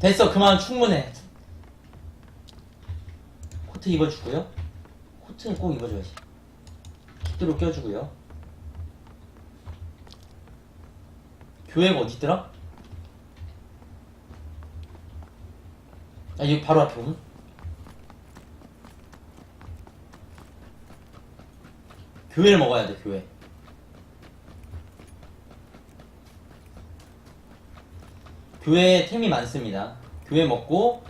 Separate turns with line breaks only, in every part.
됐어 그만 충분해. 코트 입어주고요. 코트는 꼭 입어줘야지. 깃도로 껴주고요. 교회가 어디 있더라? 아 여기 바로 앞에 오면? 교회를 먹어야 돼 교회 교회에 템이 많습니다. 교회 먹고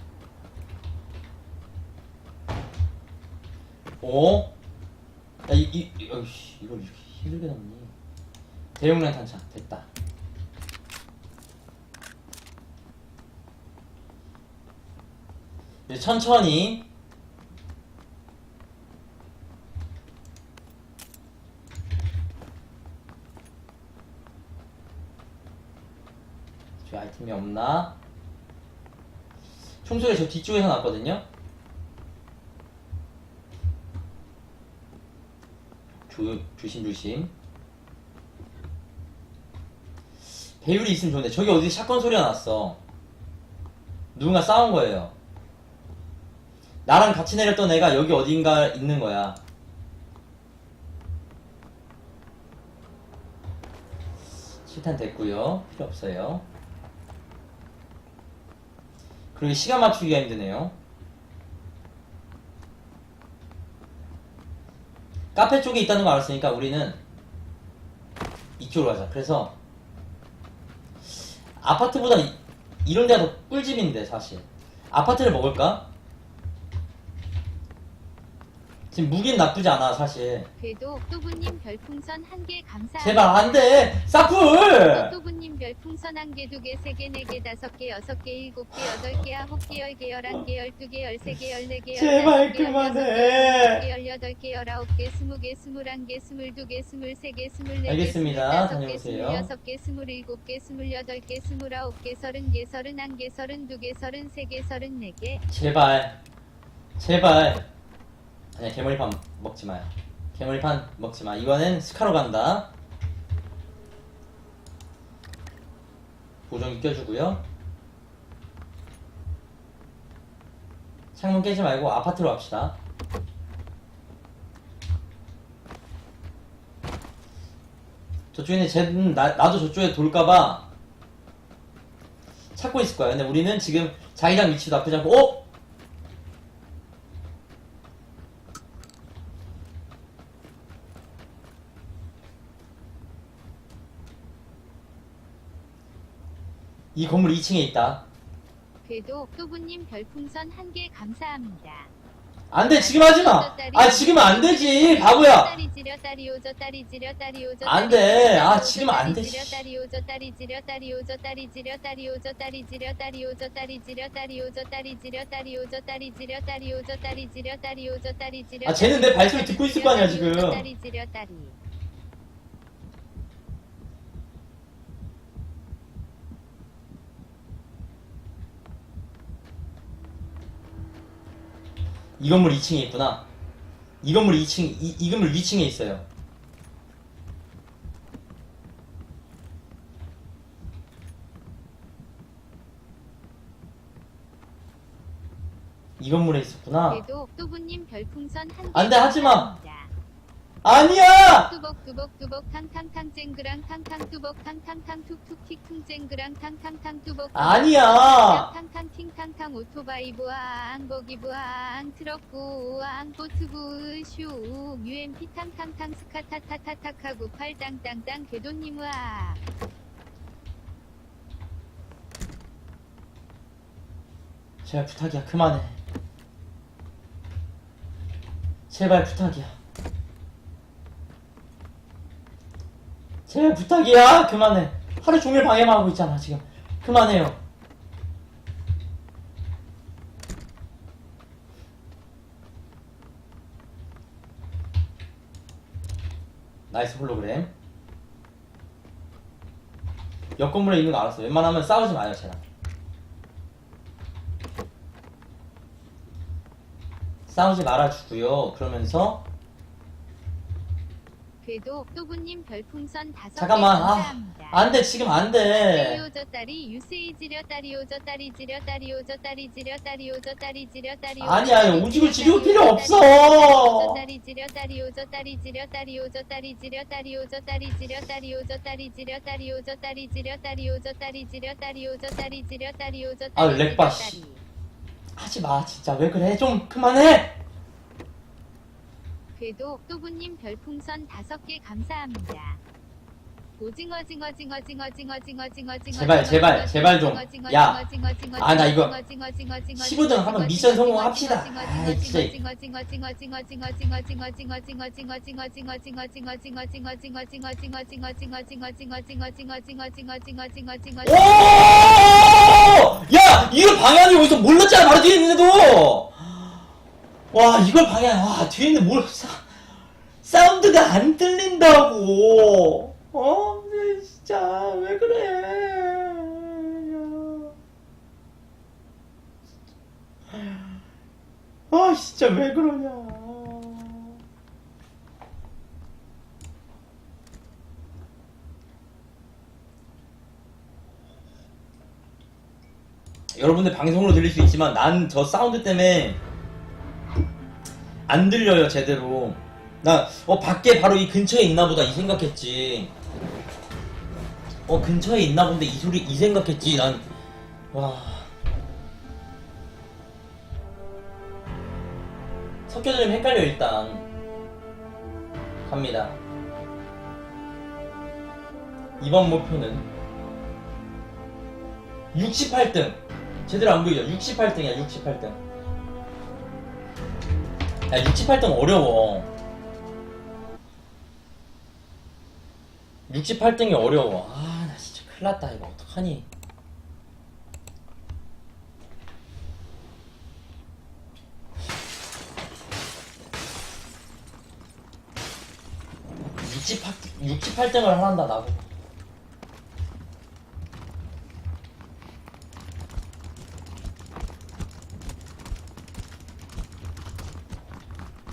오. 야, 이, 이, 이, 어이씨, 이걸 이렇게 힘들게 넣니 대용량 탄창 됐다. 이제 천천히 저 아이템이 없나? 총소리 저 뒤쪽에서 났거든요? 조, 조심조심. 배율이 있으면 좋은데 저기 어디 샷건 소리가 났어. 누군가 싸운 거예요. 나랑 같이 내렸던 애가 여기 어딘가 있는 거야. 실탄 됐고요. 필요 없어요 그리고 시간 맞추기가 힘드네요. 카페 쪽에 있다는 거 알았으니까 우리는 이쪽으로 가자. 그래서 아파트보다 이, 이런 데가 더 꿀집인데 사실. 아파트를 먹을까? 지금 무기는 나쁘지 않아 사실
궤도 옥토부님 별풍선 한 개 감사합니다.
제발 안돼 사풀
옥토부님 별풍선 한 개, 두 개, 세 개, 네 개, 다섯 개, 여섯 개, 일곱 개, 여덟 개, 아홉 개, 열 개, 열한 개, 열두 개, 열세 개, 열네 개,
제발
열다섯 개,
그만해.
열여섯 개, 열여덟 개, 열아홉 개, 스무 개, 스물한 개, 스물두 개, 스물세 개, 스물네 개,
알겠습니다.
스물다섯 개,
다녀오세요.
스물여섯 개, 스물일곱 개, 스물여덟 개, 스물아홉 개, 서른 개, 서른한 개, 서른두 개, 서른세 개, 서른네 개.
제발 제발 아니야 개머리판 먹지 마요. 개머리판 먹지 마. 이번엔 스카로 간다. 보정기 껴주고요. 창문 깨지 말고 아파트로 갑시다. 저쪽에는 쟤 나, 나도 저쪽에 돌까봐 찾고 있을 거야. 근데 우리는 지금 자기장 위치도 나쁘지 않고 어? 이 건물 2층에 있다.
궤도 옥토부님 별풍선 한 개 감사합니다.
안 돼, 지금 하지 마! 아, 지금 안 되지, 바보야!
딸이 지려 딸이 오저 딸이 지려 딸이 오저
안 돼. 아, 지금 안
딸이
돼,
지려
씨.
딸이 오저 딸이 지려 딸이 오저 딸이 지려 딸이 오저 딸이 지려 딸이 오저 딸이 지려 딸이 오저 딸이 지려 딸이 오저 딸이 지려 딸이 오저 딸이 지려 딸이 오저 딸이 지려
아, 쟤는 내 발소리 듣고 있을 거 아니야, 지금.
딸이 지려 딸이
이 건물 2층에 있구나. 이 건물 2층, 이, 이 건물 위층에 있어요. 이 건물에 있었구나.
궤도 옥토부님 별풍선
한개안 돼, 하지 마. 아니야!
뚜벅 뚜벅 뚜벅 탕탕탕 쨍그랑 탕탕 뚜벅 탕탕탕 툭툭 틱 퉁 쨍그랑 탕탕탕 뚜벅
아니야!
탕탕 팅탕탕 오토바이 부앙 버기 부앙 트럭 부앙 보트 부슈 UMP 탕탕탕 스카타타타타카구 팔땅땅땅 궤도님 와
제발 부탁이야, 그만해. 제발 부탁이야. 제발 부탁이야, 그만해. 하루 종일 방해만 하고 있잖아, 지금. 그만해요. 나이스 홀로그램. 옆 건물에 있는 거 알았어. 웬만하면 싸우지 마요, 쟤랑. 싸우지 말아주고요. 그러면서
궤도 또부님 별풍선 다섯 개
잠깐만, 아,
감사합니다.
안 돼, 지금 안 돼.
딸이오저 딸이 유세이 지려 딸이오 저 딸이 지려 딸이오 저 딸이 지려 딸이오 저 딸이 지려 딸이
아니야, 아니, 오직을 지려올 필요 없어.
딸이 지려 딸이오 저 딸이 지려 딸이오 저 딸이 지려 딸이오 저 딸이 지려 딸이오 저 딸이 지려 딸이오 저 딸이 지려 딸이오 저 딸이 지려 딸이오 저 딸이 지려 딸이오저
아,
딸이
렉바,
지려
씨. 하지 마, 진짜. 왜 그래? 좀 그만해!
궤도 또부님 별풍선 다섯 개 감사합니다. 오징어 징어 징어 징어 징어 징어 징어 징어
제발, 제발, 제발 좀. 야. 아, 나 이거 15등 한번 미션 성공합시다. 아이, 진짜. 오! 야! 이걸 방향이 어디서 몰랐잖아, 바로 뒤에 있는데도! 와, 이걸 방향, 와, 뒤에 있는 뭘, 사, 사운드가 안 들린다고! 어? 네, 진짜, 왜 그래. 아, 진짜 왜 그러냐. 여러분들 방송으로 들릴 수 있지만 난 저 사운드 때문에 안 들려요 제대로. 나 어 밖에 바로 이 근처에 있나 보다 이 생각했지. 어 근처에 있나 본데 이 소리 이 생각했지 난와. 섞여서 좀 헷갈려 일단. 갑니다. 이번 목표는 68등. 제대로 안 보이죠? 68등이야 68등 야 68등 어려워. 68등이 어려워. 아 나 진짜 큰일났다 이거. 어떡하니? (68, 68등을 하란다 나보고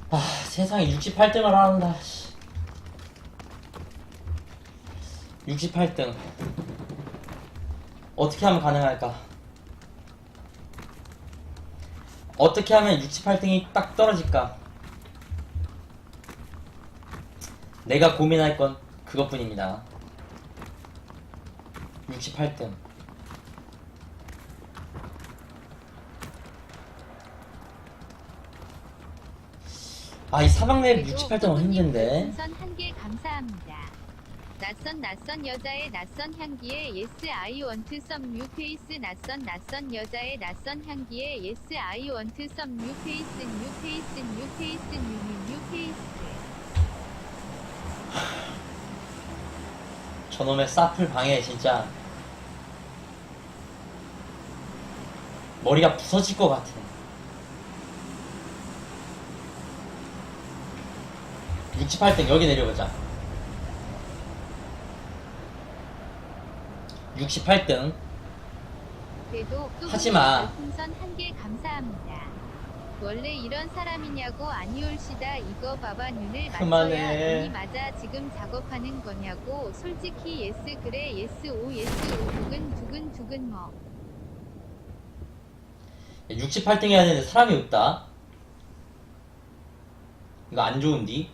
아 세상에 68등을 하란다 씨. 68등. 어떻게 하면 가능할까? 어떻게 하면 68등이 딱 떨어질까? 내가 고민할 건 그것뿐입니다. 68등 아 이 사막맵 68등은 힘든데
별풍선 한 개 감사합니다. 낯선 낯선 여자의 낯선 향기에 yes I want some new face 낯선 낯선 여자의 낯선 향기에 yes I want some new face new face new face new new new face
저놈의 사플 방에 진짜 머리가 부서질 것 같아. (68등) 여기 내려보자 (68등)
그래도
하지 마.
별풍선 한개 감사합니다. 원래 이런 사람이냐고 아니올시다 이거 봐봐 눈을. 맞춰야 눈이 맞아 지금 작업하는 거냐고 솔직히 예스 그래 예스 오 예스 오 두근 두근 두근 뭐
68등 해야 되는데 사람이 없다 이거 안 좋은디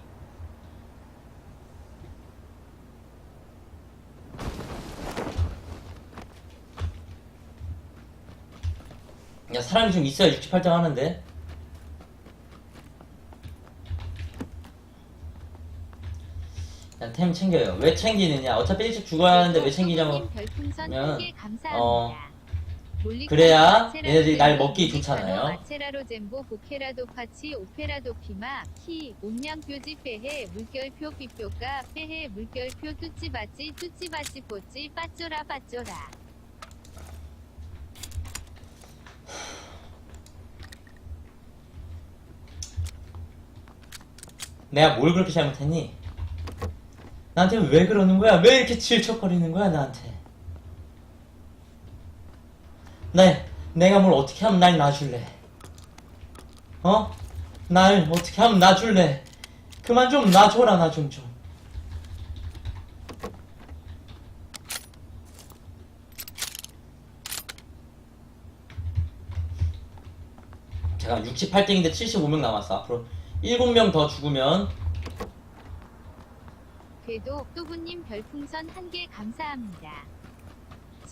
야 사람이 좀 있어야 68등 하는데. 야템 챙겨요. 왜 챙기느냐? 어차피 일찍 죽어야 하는데 왜
한개 감사합니다.
어, 그래야 얘네들이 날 먹기 좋잖아요.
아체라로 젠보 보케라도 파치 오페라도 피마 키 온량표지 빼해 물결표 비표가 빼해 물결표 뚜찌바찌 뚜찌바찌 뽀찌 빠쪼라 빠쪼라
내가 뭘 그렇게 잘못했니? 나한테 왜 그러는 거야? 왜 이렇게 질척거리는 거야, 나한테? 네, 내가 뭘 어떻게 하면 날 놔줄래? 어? 날 어떻게 하면 놔줄래? 그만 좀 놔줘라, 나 좀, 좀. 잠깐 68등인데 75명 남았어. 앞으로 7명 더 죽으면
궤도 또부님 별풍선 한 개 감사합니다.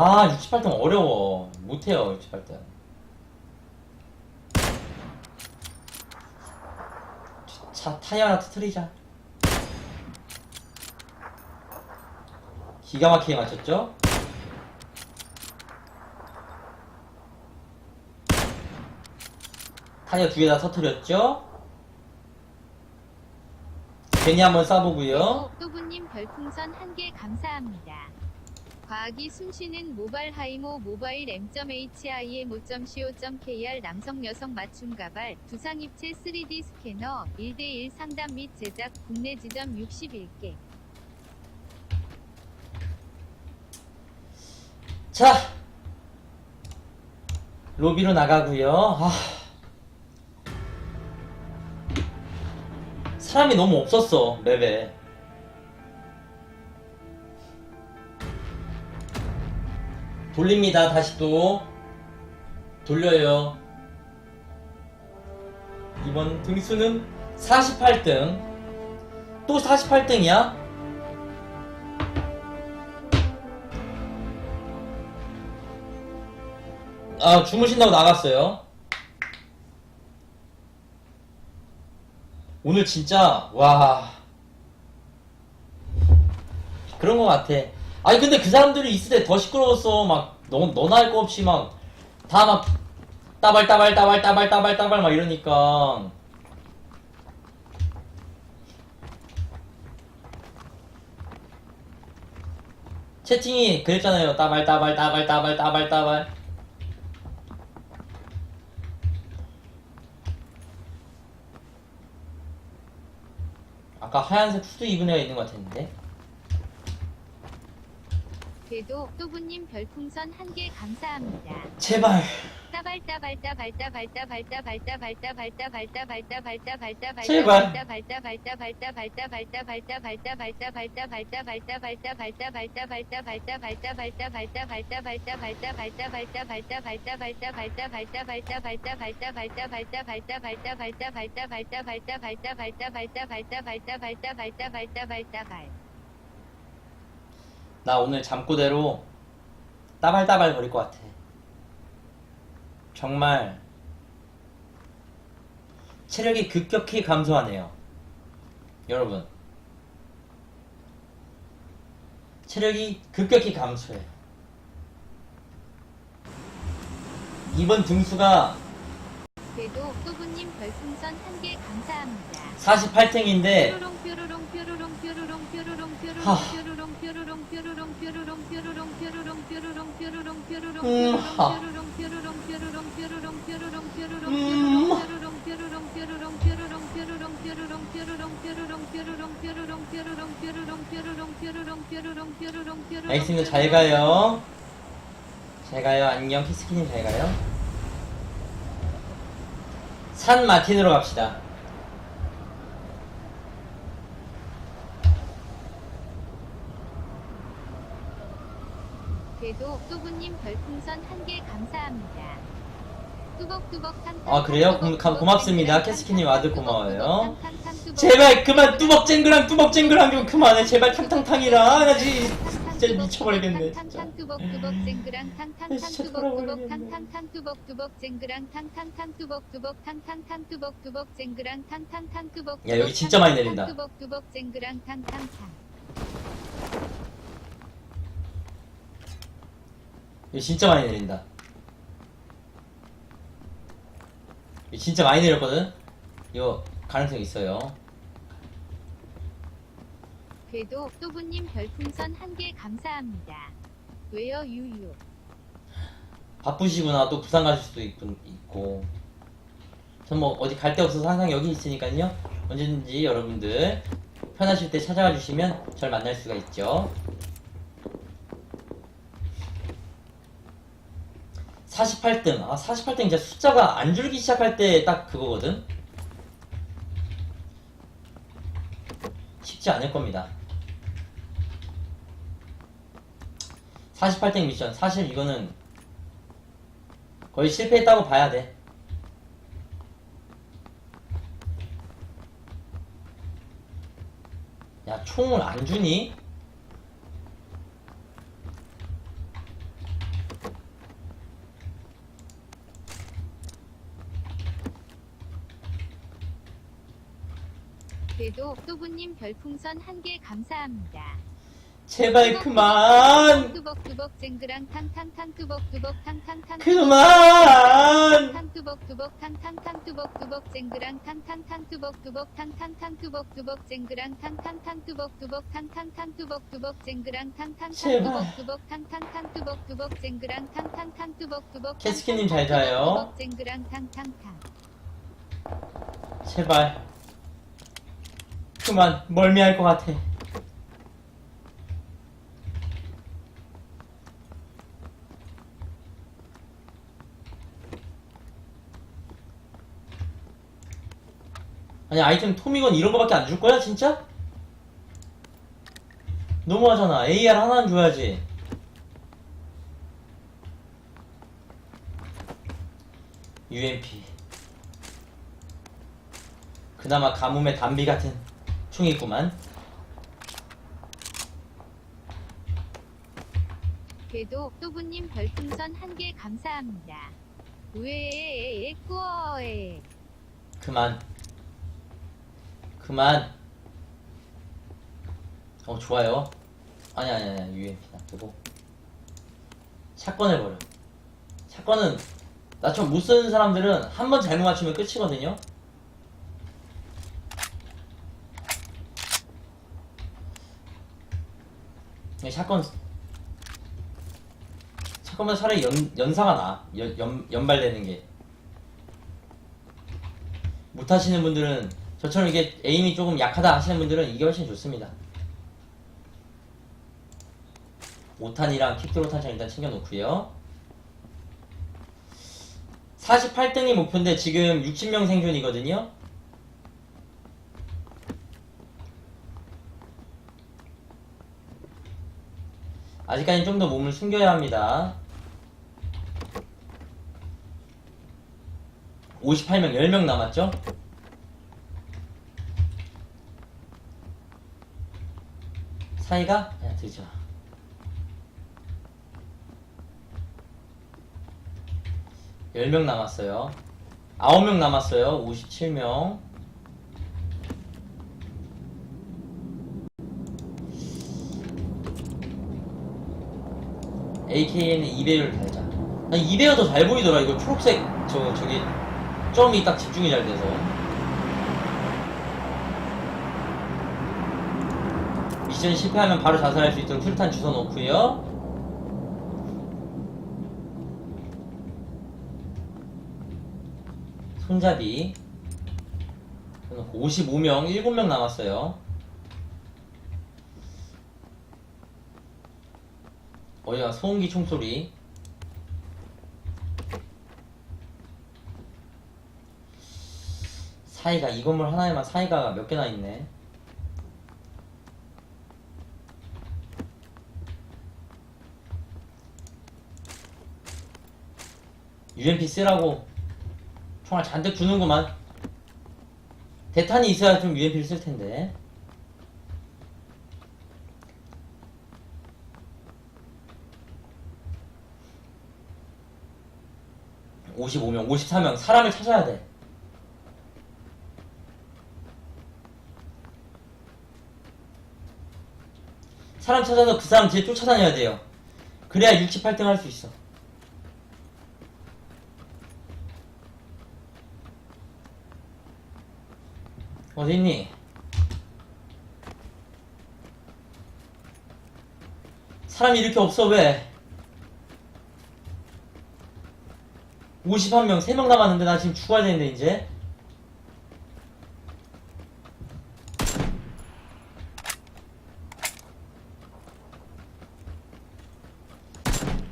아, 68등 어려워. 못해요, 68등. 차, 타이어 하나 터트리자. 기가 막히게 맞췄죠? 타이어 두 개 다 터트렸죠? 괜히 한번 쏴보고요.
또부님 별풍선 한 개 감사합니다. 과학이 숨쉬는 모발 하이모 모바일 M.HIM 5.co.kr 남성 여성 맞춤 가발 두상 입체 3D 스캐너 1대1 상담 및 제작 국내 지점 61개.
자 로비로 나가고요. 아. 사람이 너무 없었어 맵에 돌립니다 다시 또 돌려요 이번 등수는 48등 또 48등이야? 아, 주무신다고 나갔어요. 오늘 진짜, 와. 그런 거 같아. 아니, 근데 그 사람들이 있을 때 더 시끄러웠어. 막, 너, 너나 할 거 없이 막, 다 막, 따발, 따발, 따발, 따발, 따발, 따발, 막 이러니까. 채팅이 그랬잖아요. 따발, 따발, 따발, 따발, 따발, 따발. 아까 하얀색 후드 입은 애가 있는 것 같았는데
앞에도 또부님 별풍선 한 개 감사합니다.
제발. 제발. 나 오늘 잠꼬대로 따발따발 거릴 것 같아 정말 체력이 급격히 감소하네요 여러분 체력이 급격히 감소해 이번 등수가
궤도 또부님 별풍선 한 개 감사합니다.
48등인데
뾰로롱 뾰로롱 뾰로롱 뾰로롱 뾰로롱 뾰로롱
하.
뾰로롱
음, 하. 음,
하.
알겠습니다. 잘 가요. 잘 가요. 안녕. 키스키님 잘 가요. 산 마틴으로 갑시다.
궤도 또부님 별풍선 한 개 감사합니다. 뚜벅뚜벅 탕탕
아, 그래요? 고- 감- 고맙습니다. 캐스키님
뚜벅
고마워요. 제발 그만 뚜벅쟁그랑 뚜벅쟁그랑 좀 그만해 제발 탕탕탕이라 아, 나 진짜 미쳐버리겠네 진짜
탕탕 뚜벅뚜벅 쟁그랑 탕탕탕
진짜
뚜벅뚜벅
돌아버리겠네.
탕탕탕 뚜벅뚜벅 쟁그랑 탕탕탕 뚜벅뚜벅 탕탕탕 뚜벅뚜벅 쟁그랑 탕탕탕 뚜벅
야, 여기 진짜 많이 내린다.
뚜벅뚜벅 쟁그랑 탕탕탕
이거 진짜 많이 내린다 이거 진짜 많이 내렸거든 이거 가능성 있어요
궤도 또부님 별풍선 한 개 감사합니다. 왜요 유유
바쁘시구나. 또 부산 가실 수도 있, 있고. 전 뭐 어디 갈 데 없어서 항상 여기 있으니까요. 언제든지 여러분들 편하실 때 찾아와 주시면 절 만날 수가 있죠. 48등. 아, 48등 진짜 숫자가 안 줄기 시작할 때 딱 그거거든? 쉽지 않을 겁니다. 48등 미션. 사실 이거는 거의 실패했다고 봐야 돼. 야, 총을 안 주니?
그래도 또부님 별풍선 한 개 감사합니다
제발 그만!
뚜벅뚜벅 쟁그랑 탕탕탕 뚜벅뚜벅 탕탕탕
그만!
탕뚜벅뚜벅 탕탕탕 뚜벅뚜벅 쟁그랑 탕탕탕 뚜벅뚜벅 탕탕탕 뚜벅뚜벅 쟁그랑 탕탕탕 뚜벅뚜벅 탕탕탕 뚜벅뚜벅 쟁그랑 탕탕탕. 뚜벅뚜벅 탕탕탕 뚜벅뚜벅 쟁그랑 탕탕탕 뚜벅뚜벅
캐스키님 잘 자요.
쟁그랑 탕탕탕
제발. 그만, 멀미할 것 같아. 아니, 아이템 토미건 이런 거밖에 안 줄 거야, 진짜? 너무하잖아. AR 하나는 줘야지. UMP. 그나마 가뭄의 담비 같은 총이구만.
그래도 또부님 별풍선 한 개 감사합니다 우에에에에 꾸어에
그만. 그만. 어, 좋아요. 아니, 아니, 아니, UMP 놔두고. 샷건을 버려. 샷건은, 나처럼 못 쓰는 사람들은 한 번 잘못 맞추면 끝이거든요? 이 샷건, 샷건보다 차라리 연, 연사가 나. 연, 연, 연발되는 게. 못하시는 분들은 저처럼 이게 에임이 조금 약하다 하시는 분들은 이게 훨씬 좋습니다. 5탄이랑 킥드로 탄창 일단 챙겨놓고요. 48등이 목표인데 지금 60명 생존이거든요. 아직까지 좀 더 몸을 숨겨야 합니다. 58명, 10명 남았죠? 사이가? 야, 되죠. 열명 남았어요. 아홉 명 남았어요. 57명. AK는 2배율 달자. 난 2배가 더 잘 보이더라. 이거 초록색, 저, 저기, 점이 딱 집중이 잘 돼서. 미션 실패하면 바로 자살할 수 있도록 술탄 주워 놓고요. 손잡이. 55명, 7명 남았어요. 어디가 소음기 총소리. 사이가 이 건물 하나에만 사이가 몇 개나 있네. UMP 쓰라고 총알 잔뜩 주는구만. 대탄이 있어야 좀 UMP를 쓸 텐데. (55명) (54명) 사람을 찾아야 돼 사람 찾아서 그 사람 뒤에 쫓아다녀야 돼요 그래야 68등 할 수 있어 어딨니? 사람이 이렇게 없어 왜? 51명, 3명 남았는데 나 지금 죽어야 되는데, 이제.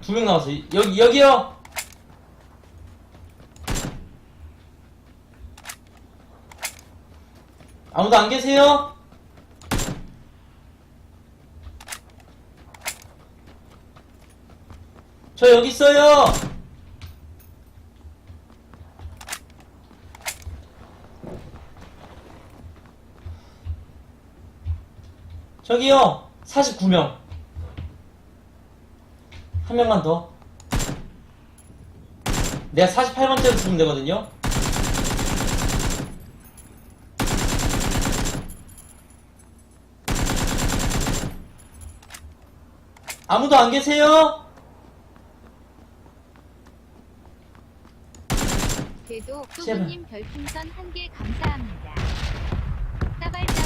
두 명 남았어. 여기, 여기요! 아무도 안 계세요? 저 여기 있어요! 저기요! 49명. 한 명만 더. 내가 48번째로 죽으면 되거든요? 아무도 안 계세요? 제발.
소부님 별풍선 한 개 감사합니다. 따발따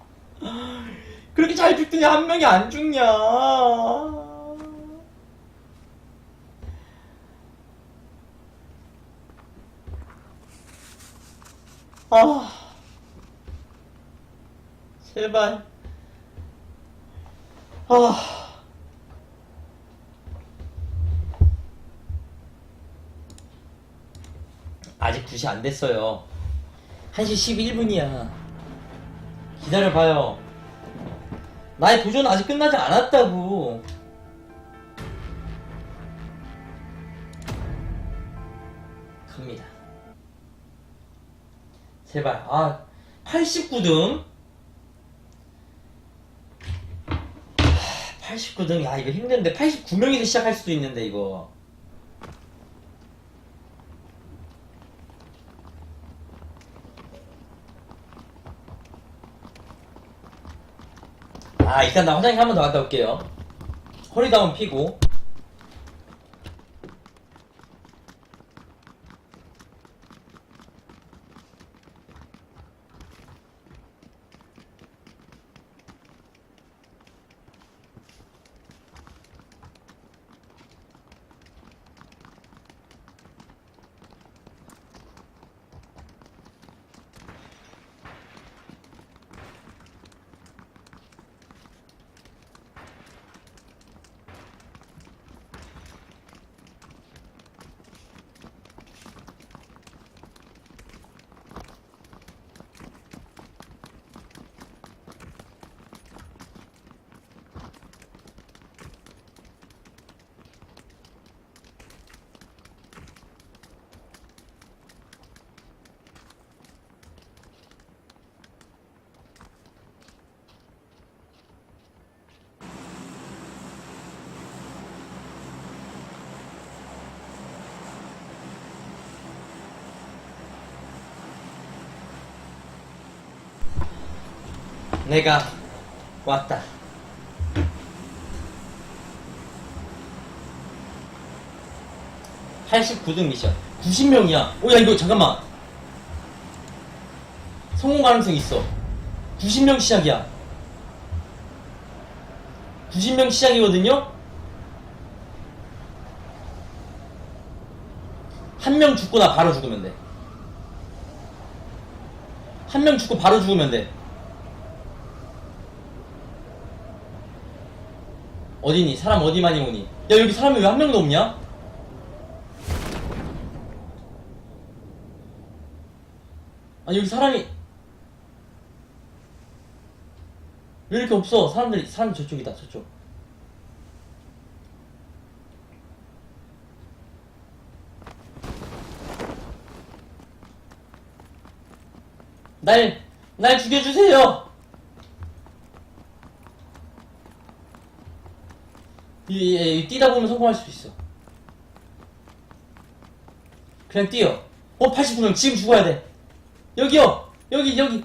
그렇게 잘 죽더니 한 명이 안 죽냐. 아. 제발. 아. 아직 2시 안 됐어요. 1시 11분이야. 기다려봐요. 나의 도전은 아직 끝나지 않았다고. 갑니다. 제발, 아, 89등? 89등, 야, 이거 힘든데, 89명에서 시작할 수도 있는데, 이거. 아, 일단 나 화장실 한 번 더 갔다 올게요. 허리도 한번 피고. 내가 왔다. (89등) 미션 (90명이야) 오 야 이거 잠깐만. 성공 가능성 있어. (90명) 시작이야. (90명) 시작이거든요? 한 명 죽고 나 바로 죽으면 돼. 한 명 죽고 바로 죽으면 돼 어디니? 사람 어디 많이 오니? 야 여기 사람이 왜 한 명도 없냐? 아니 여기 사람이 왜 이렇게 없어? 사람들이 사람 저쪽이다 저쪽 날, 날 죽여주세요! 이, 이, 이 뛰다 보면 성공할 수 있어. 그냥 뛰어. 어, 89명 지금 죽어야 돼. 여기요. 여기 여기.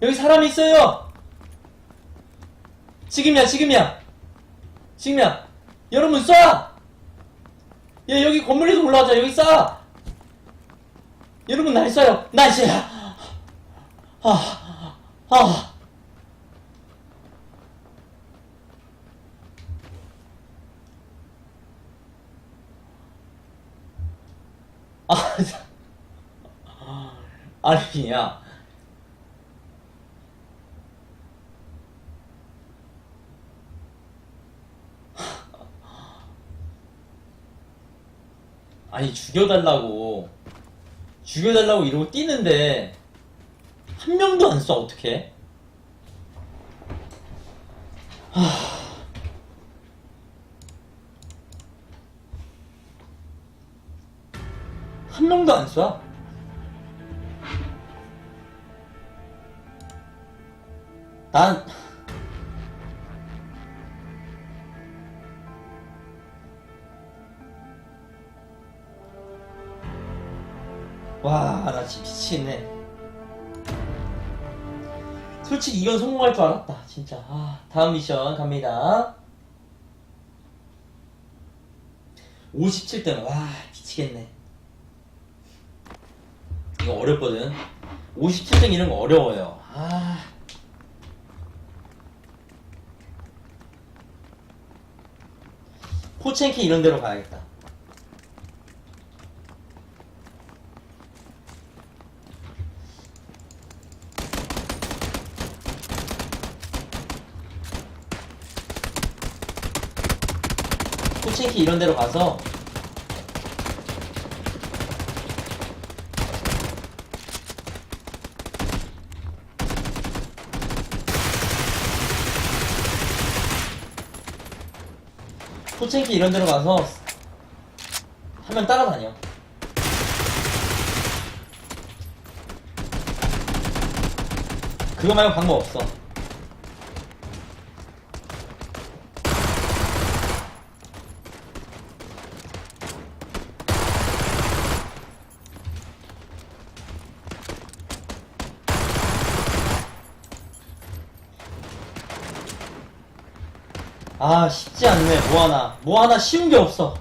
여기 사람이 있어요. 지금이야, 지금이야. 지금이야. 여러분 쏴. 야, 여기 건물에서 올라가자. 여기 쏴. 여러분 날 쏴요. 날씨야. 아, 아. 아, 참. 아니, 야. 아니, 죽여달라고. 죽여달라고 이러고 뛰는데, 한 명도 안 쏴, 어떡해? 한 명도 안 쏴? 난 와, 나 진짜 미치겠네. 솔직히 이건 성공할 줄 알았다, 진짜. 아, 다음 미션 갑니다. 57등, 와, 미치겠네. 이거 어렵거든. 57등 이런 거 어려워요. 아. 포첸키 이런 데로 가야겠다. 포첸키 이런 데로 가서 포첸키 이런 데로 가서 하면 따라다녀. 그거 말고 방법 없어. 아 쉽지 않네. 뭐 하나. 뭐 하나 쉬운 게 없어